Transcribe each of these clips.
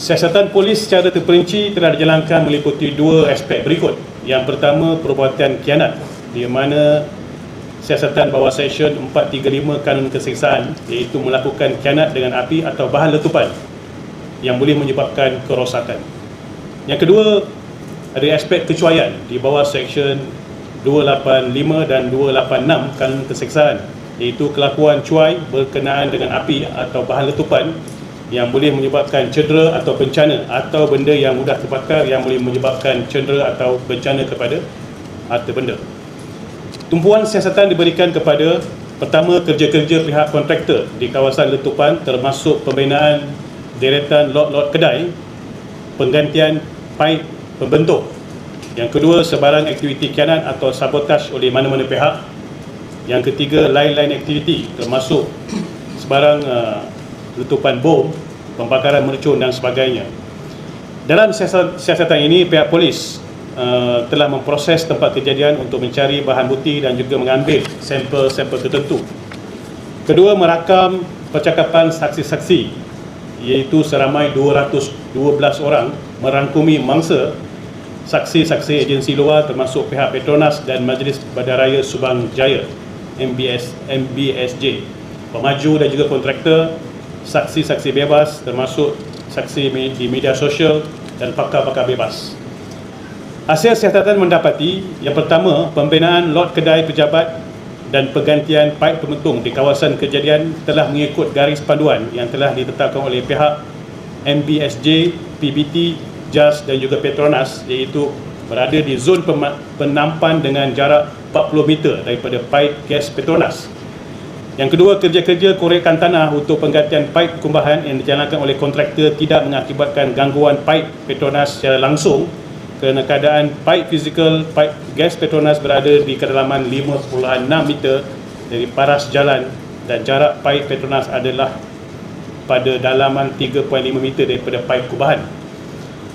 Siasatan polis secara terperinci telah dijalankan meliputi dua aspek berikut. Yang pertama, perbuatan kianat di mana siasatan bawah Seksyen 435 Kanun Keseksaan iaitu melakukan kianat dengan api atau bahan letupan yang boleh menyebabkan kerosakan. Yang kedua, ada aspek kecuaian di bawah Seksyen 285 dan 286 Kanun Keseksaan iaitu kelakuan cuai berkenaan dengan api atau bahan letupan yang boleh menyebabkan cedera atau bencana atau benda yang mudah terbakar yang boleh menyebabkan cedera atau bencana kepada harta benda. Tumpuan siasatan diberikan kepada pertama kerja-kerja pihak kontraktor di kawasan letupan termasuk pembinaan deretan lot-lot kedai, penggantian paip pembentuk. Yang kedua, sebarang aktiviti kianat atau sabotaj oleh mana-mana pihak. Yang ketiga, lain-lain aktiviti termasuk sebarang uh, letupan bom, pembakaran mercun dan sebagainya. Dalam siasatan ini, pihak polis uh, telah memproses tempat kejadian untuk mencari bahan bukti dan juga mengambil sampel-sampel tertentu. Kedua, merakam percakapan saksi-saksi iaitu seramai 212 orang merangkumi mangsa saksi-saksi agensi luar termasuk pihak Petronas dan Majlis Badaraya Subang Jaya MBS MBSJ pemaju dan juga kontraktor saksi-saksi bebas termasuk saksi di media sosial dan pakar-pakar bebas. Hasil siasatan mendapati yang pertama pembinaan lot kedai pejabat dan pergantian paip pementung di kawasan kejadian telah mengikut garis panduan yang telah ditetapkan oleh pihak MBSJ, PBT, JAS dan juga Petronas iaitu berada di zon penampan dengan jarak 40 meter daripada paip gas Petronas yang kedua, kerja-kerja korekan tanah untuk penggantian paip kumbahan yang dijalankan oleh kontraktor tidak mengakibatkan gangguan paip Petronas secara langsung kerana keadaan paip fizikal paip gas Petronas berada di kedalaman 5.6 meter dari paras jalan dan jarak paip Petronas adalah pada dalaman 3.5 meter daripada paip kubahan.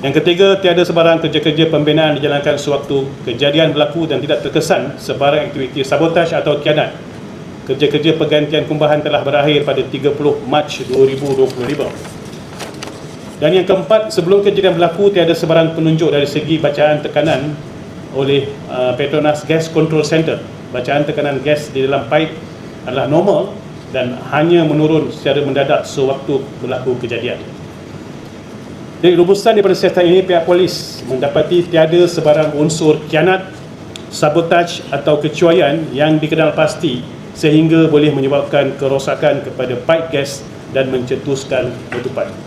Yang ketiga, tiada sebarang kerja-kerja pembinaan dijalankan sewaktu kejadian berlaku dan tidak terkesan sebarang aktiviti sabotaj atau kianat kerja-kerja pergantian kumbahan telah berakhir pada 30 Mac 2025. Dan yang keempat, sebelum kejadian berlaku, tiada sebarang penunjuk dari segi bacaan tekanan oleh uh, Petronas Gas Control Center. Bacaan tekanan gas di dalam pipe adalah normal dan hanya menurun secara mendadak sewaktu berlaku kejadian. Dari rumusan daripada siasatan ini, pihak polis mendapati tiada sebarang unsur kianat, sabotaj atau kecuaian yang dikenal pasti sehingga boleh menyebabkan kerosakan kepada pipe gas dan mencetuskan letupan.